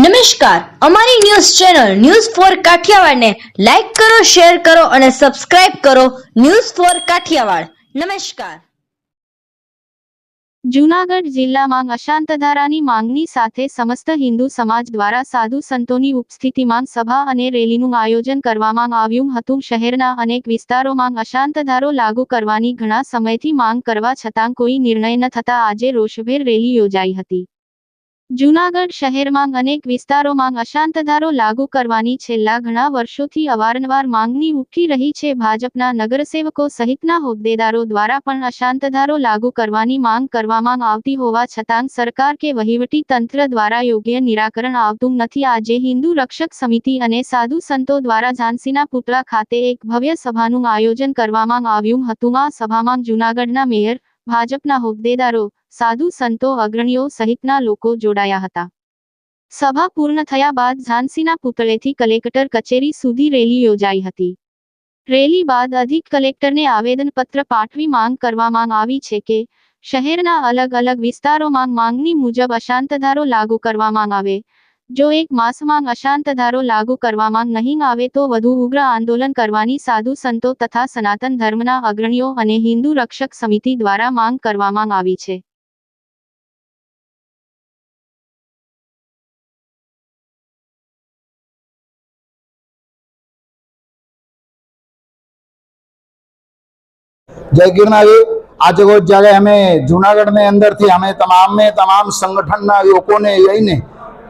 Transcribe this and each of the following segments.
નમસ્કાર. અમારી news channel news four કાઠિયાવાડને લાઈક કરો, શેર કરો અને સબસ્ક્રાઇબ કરો ન્યૂઝ ફોર કાઠિયાવાડ. નમસ્કાર. જૂનાગઢ જિલ્લામાં અશાંતધારાની માંગણી સાથે સમસ્ત હિન્દુ સમાજ દ્વારા સાધુ સંતોની ઉપસ્થિતિમાં સભા અને રેલીનું આયોજન કરવામાં આવ્યું હતું. શહેરના અનેક વિસ્તારોમાં અશાંતધારો લાગુ કરવાની ઘણા સમયથી માંગ કરવા છતાં કોઈ નિર્ણય ન થતા આજે રોષભેર રેલી યોજાઈ હતી. જૂનાગઢ શહેરમાં અનેક વિસ્તારોમાં અશાંતધારો લાગુ કરવાની છેલ્લા ઘણા વર્ષોથી અવારનવાર માંગણી ઉઠી રહી છે. ભાજપના નગરસેવકો સહિતના હોદ્દેદારો દ્વારા પણ અશાંતધારો લાગુ કરવાની માંગ કરવામાં આવતી હોવા છતાં સરકાર કે વહીવટી તંત્ર દ્વારા યોગ્ય નિરાકરણ આવતું નથી. આજે હિન્દુ રક્ષક સમિતિ અને સાધુ સંતો દ્વારા ઝાંસીના પુતળા ખાતે એક ભવ્ય સભાનું આયોજન કરવામાં આવ્યું હતું. આ સભામાં જૂનાગઢના મેયર ભાજપના હોદ્દેદારો, સાધુ સંતો, અગ્રણીઓ સહિતના લોકો જોડાયા હતા. સભા પૂર્ણ થયા બાદ ઝાંસીના પુતળેથી કલેક્ટર કચેરી સુધી રેલી યોજાઈ હતી. રેલી બાદ અધિક કલેક્ટરને આવેદનપત્ર પાઠવી માંગ કરવામાં આવી છે કે, શહેરના અલગ અલગ વિસ્તારોમાં માંગણી મુજબ અશાંતધારો લાગુ કરવામાં આવે જો એક માસમાં અશાંતધારો લાગુ કરવામાં નહીં આવે તો વધુ ઉગ્ર આંદોલન કરવાની સાધુ સંતો તથા સનાતન ધર્મના અગ્રણીઓ અને હિન્દુ રક્ષક સમિતિ દ્વારા માંગ કરવામાં આવી છે. જય ગિરનારી. આજે રોજ જ્યારે અમે જુનાગઢની અંદરથી અમે તમામે તમામ સંગઠનના લોકોને લઈને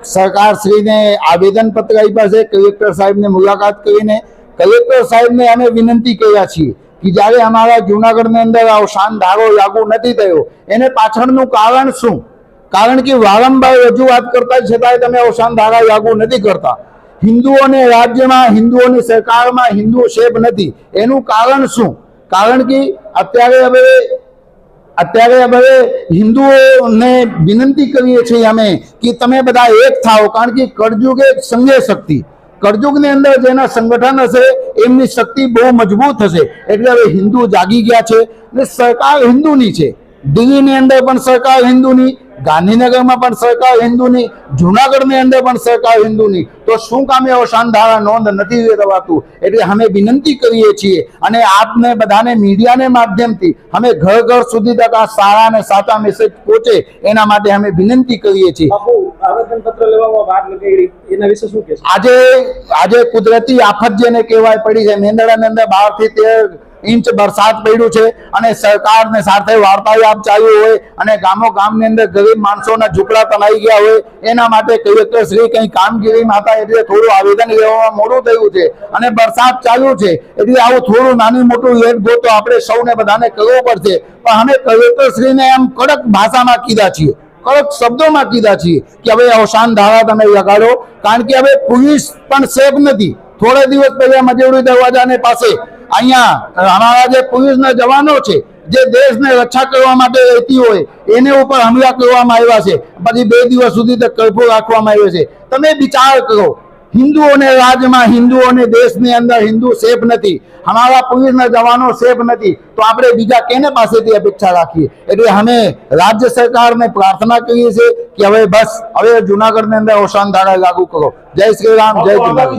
સરકારશ્રીને આવેદનપત્ર આપ્યા છે, કલેક્ટર સાહેબને મુલાકાત કરીને. કલેક્ટર સાહેબને અમે વિનંતી કર્યા છીએ કે જ્યારે અમારા જુનાગઢની અંદર અવસાન ધારો લાગુ નથી થયો, એને પાછળનું કારણ શું? કારણ કે વારંવાર રજૂઆત કરતા છતાંય તમે અવસાન ધારા લાગુ નથી કરતા. હિન્દુઓને રાજ્યમાં, હિન્દુઓની સરકારમાં હિન્દુ શેપ નથી. એનું કારણ શું? કારણ કે અત્યારે હવે અત્યારે હવે હિન્દુઓને વિનંતી કરીએ છીએ અમે કે તમે બધા એક થાઓ, કારણ કે કળજુગ એક સંઘે શક્તિ. કળજુગની અંદર જેના સંગઠન હશે, એમની શક્તિ બહુ મજબૂત હશે. એટલે હવે હિન્દુ જાગી ગયા છે ને સરકાર હિન્દુની છે. દિલ્હીની અંદર પણ સરકાર હિન્દુની ગાંધીનગરમાં પણ સરકાર હિન્દુની જુનાગઢની અંદર પણ સરકાર હિન્દુની. તો શું કામે એવો ધારા નોંધ નથી લેવાતું? એટલે અમે વિનંતી કરીએ છીએ અને આપને બધાને મીડિયાને માધ્યમથી અમે ઘર ઘર સુધી તક આ સારા અને સાચા મેસેજ પહોંચે એના માટે અમે વિનંતી કરીએ છીએ. આજે આજે કુદરતી આફત જેને કહેવાય પડી છે. મેંદડાની અંદર બારથી તેર ઇંચ વરસાદ પડ્યું છે અને સરકારને સાથે વાર્તાલાપ ચાલ્યું હોય અને ગામો ગામની અંદર ગરીબ માણસોના ઝૂંપડા તણાઈ ગયા હોય, એના માટે કલેક્ટર કંઈ કામગીરીમાં હતા એટલે થોડું આવેદન લેવામાં મોડું થયું છે. અને વરસાદ ચાલુ છે એટલે આવું થોડું નાનું મોટું લેટ ગો તો આપણે સૌને બધાને કરવું પડશે. પણ અમે કલેક્ટરશ્રીને એમ કડક ભાષામાં કીધા છીએ. કડક શબ્દોમાં કીધા છીએ કે હવે અવસાન ધારા તમે લગાડો. કારણ કે હવે પોલીસ પણ સેફ નથી. થોડા દિવસ પહેલા મજૂરી દરવાજાને પાસે અહીંયા અમારા જે પોલીસના જવાનો છે, જે દેશને રક્ષા કરવા માટે રહેતી હોય, એને ઉપર હમલા કરવામાં આવ્યા છે. પછી બે દિવસ સુધી તો કર્ફ્યુ રાખવામાં આવ્યો છે. તમે વિચાર કરો હિન્દુઓને રાજ્યમાં હિન્દુઓને દેશની અંદર હિન્દુ સેફ નથી. અમારા પોલીસના જવાનો સેફ નથી. તો આપણે બીજા કેને પાસેથી અપેક્ષા રાખીએ? એટલે અમે રાજ્ય સરકારને પ્રાર્થના કરીએ છીએ કે હવે બસ હવે જુનાગઢની અંદર અવસાન ધારા લાગુ કરો. જય શ્રી રામ જય જુનાગઢ.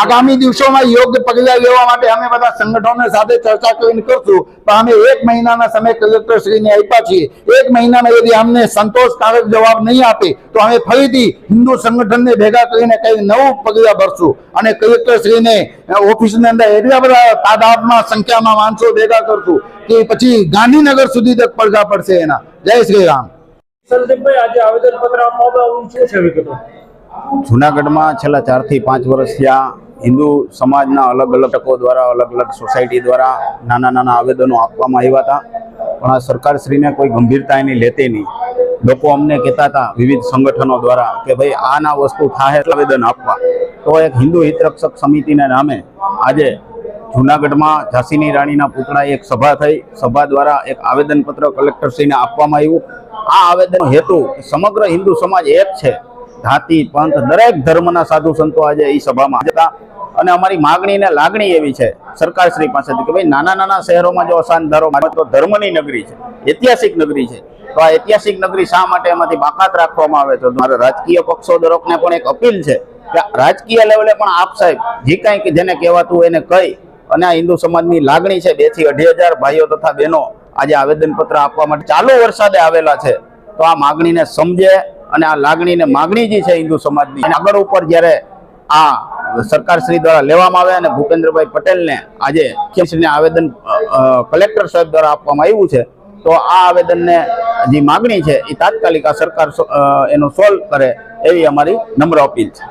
આગામી દિવસોમાં યોગ્ય પગલાં લેવા માટે અમે બધા સંગઠનો સાથે ચર્ચા કરીને કરશું પણ અમે એક મહિનાના સમય કલેક્ટર શ્રીને આપ્યા છીએ. એક મહિનામાં यदि અમને સંતોષકારક જવાબ નહીં આપે તો અમે ફરીથી હિન્દુ સંગઠનને ભેગા કરીને કઈ નવું પગલાં ભરશું. અને કલેક્ટર શ્રીને ઓફિસની અંદર એટલા બધા તાદાદમાં સંખ્યામાં માણસો ભેગા કરશું કે પછી ગાંધીનગર સુધી તક પડઘા પડશે એના. જય શ્રી રામ. જુનાગઢમાં છેલ્લા ચારથી પાંચ વર્ષ થયા હિન્દુ સમાજના અલગ અલગ તકો દ્વારા, અલગ અલગ સોસાયટી દ્વારા નાના નાના આવેદનો આપવામાં આવ્યા હતા. પણ આ સરકારશ્રીને કોઈ ગંભીરતા એની લેતી નહીં. લોકો અમને કહેતા હતા, વિવિધ સંગઠનો દ્વારા, કે ભાઈ આ ના વસ્તુ થાય આવેદન આપવા. તો એક હિન્દુ હિતરક્ષક સમિતિના નામે આજે જુનાગઢમાં ઝાંસીની રાણીના પૂતળાએ એક સભા થઈ. સભા દ્વારા એક આવેદનપત્ર કલેક્ટરશ્રીને આપવામાં આવ્યું. આ આવેદન હેતુ સમગ્ર હિન્દુ સમાજ એક છે. જાતિ, પંથ, દરેક ધર્મના સાધુ સંતો આજે એ સભામાં હતા. અને અમારી માગણી ને લાગણી એવી છે સરકારશ્રી પાસેથી કે ભાઈ, નાના નાના શહેરોમાં જો અશાંત ધારો તો ધર્મની નગરી છે, ઐતિહાસિક નગરી છે. તો આ ઐતિહાસિક નગરી શા માટે એમાંથી બાકાત રાખવામાં આવે છે? મારે રાજકીય પક્ષો દરેકને પણ એક અપીલ છે કે રાજકીય લેવલે પણ આપ સાહેબ, જે કાંઈ જેને કહેવાતું એને કહી અને આ હિન્દુ સમાજની લાગણી છે બેથી અઢી હજાર ભાઈઓ તથા બહેનો આજે આવેદનપત્ર આપવા માટે ચાલુ વરસાદે આવેલા છે. તો આ માગણીને સમજે અને આ લાગણીને માગણી જે છે હિન્દુ સમાજની. આગળ ઉપર જ્યારે આ સરકાર શ્રી દ્વારા લેવામાં આવે અને ભૂપેન્દ્રભાઈ પટેલને આજે મુખ્યમંત્રીને આવેદન કલેક્ટર સાહેબ દ્વારા આપવામાં આવ્યું છે, તો આ આવેદનને જે માગણી છે એ તાત્કાલિક આ સરકાર એનો સોલ્વ કરે એવી અમારી નમ્ર અપીલ છે.